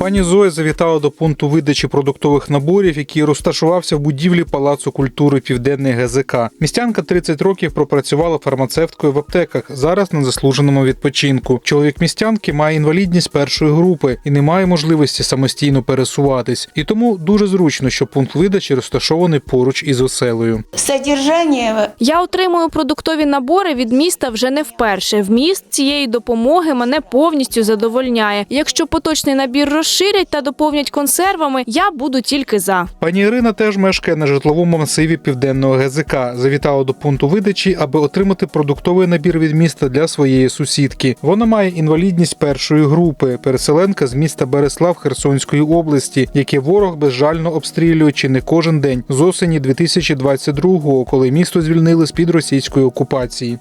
Пані Зоя завітала до пункту видачі продуктових наборів, який розташувався в будівлі Палацу культури Південний ГЗК. Містянка 30 років пропрацювала фармацевткою в аптеках. Зараз на заслуженому відпочинку. Чоловік містянки має інвалідність першої групи і не має можливості самостійно пересуватись. І тому дуже зручно, що пункт видачі розташований поруч із оселею. Я отримую продуктові набори від міста вже не вперше. Вміст цієї допомоги мене повністю задовольняє. Якщо поточний набір розширять та доповнять консервами, я буду тільки за. Пані Ірина теж мешкає на житловому масиві південного ГЗК. Завітала до пункту видачі, аби отримати продуктовий набір від міста для своєї сусідки. Вона має інвалідність першої групи, переселенка з міста Береслав Херсонської області, яке ворог безжально обстрілює чи не кожен день з осені 2022-го, коли місто звільнили з під російської окупації.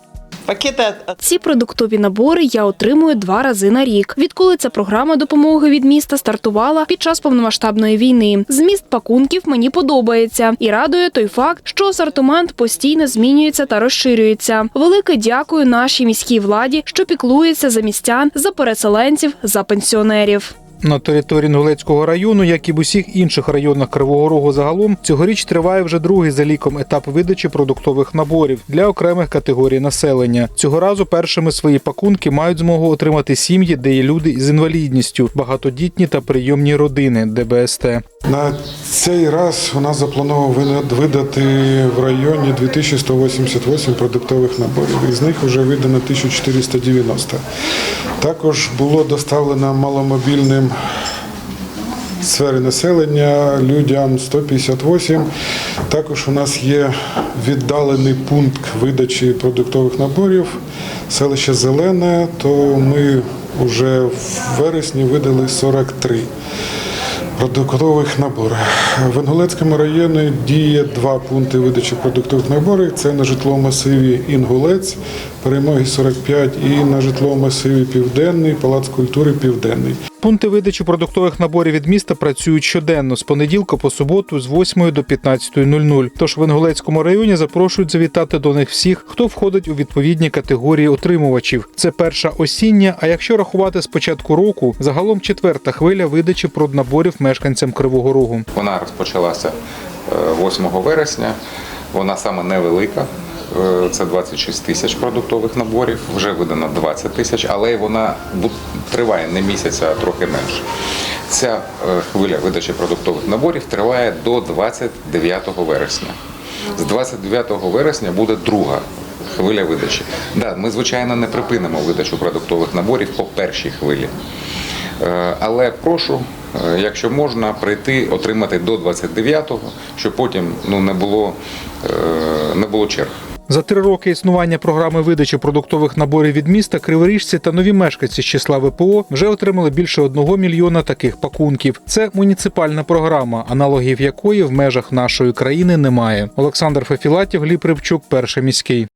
Ці продуктові набори я отримую два рази на рік. Відколи ця програма допомоги від міста стартувала під час повномасштабної війни. Зміст пакунків мені подобається і радує той факт, що асортимент постійно змінюється та розширюється. Велике дякую нашій міській владі, що піклується за містян, за переселенців, за пенсіонерів. На території Інгулецького району, як і в усіх інших районах Кривого Рогу загалом, цьогоріч триває вже другий за ліком етап видачі продуктових наборів для окремих категорій населення. Цього разу першими свої пакунки мають змогу отримати сім'ї, де є люди з інвалідністю, багатодітні та прийомні родини ДБСТ. На цей раз у нас заплановано видати в районі 2188 продуктових наборів. Із них вже видано 1490. Також було доставлено маломобільним сфери населення людям 158. Також у нас є віддалений пункт видачі продуктових наборів, селище Зелене, то ми вже в вересні видали 43 продуктових набори. В Інгулецькому районі діє два пункти видачі продуктових наборів. Це на житловому масиві Інгулець, перемоги 45 і на житловому масиві Південний, Палац культури Південний. Пункти видачі продуктових наборів від міста працюють щоденно з понеділка по суботу з 8 до 15.00. Тож в Інгулецькому районі запрошують завітати до них всіх, хто входить у відповідні категорії отримувачів. Це перша осіння. А якщо рахувати з початку року, загалом четверта хвиля видачі проднаборів мешканцям Кривого Рогу. Вона розпочалася е, 8 вересня. Вона саме невелика. Е, Це 26 тисяч продуктових наборів. Вже видано 20 тисяч, але вона триває не місяць, а трохи менше. Ця е, хвиля видачі продуктових наборів триває до 29 вересня. З 29 вересня буде друга хвиля видачі. Да, ми, звичайно, не припинимо видачу продуктових наборів по першій хвилі. Е, Але прошу, якщо можна, прийти, отримати до 29-го, щоб потім ну, не, було, не було черг. За три роки існування програми видачі продуктових наборів від міста криворіжці та нові мешканці з числа ВПО вже отримали більше одного мільйона таких пакунків. Це муніципальна програма, аналогів якої в межах нашої країни немає. Олександр Фефілатів, Гліб Рибчук, перший міський.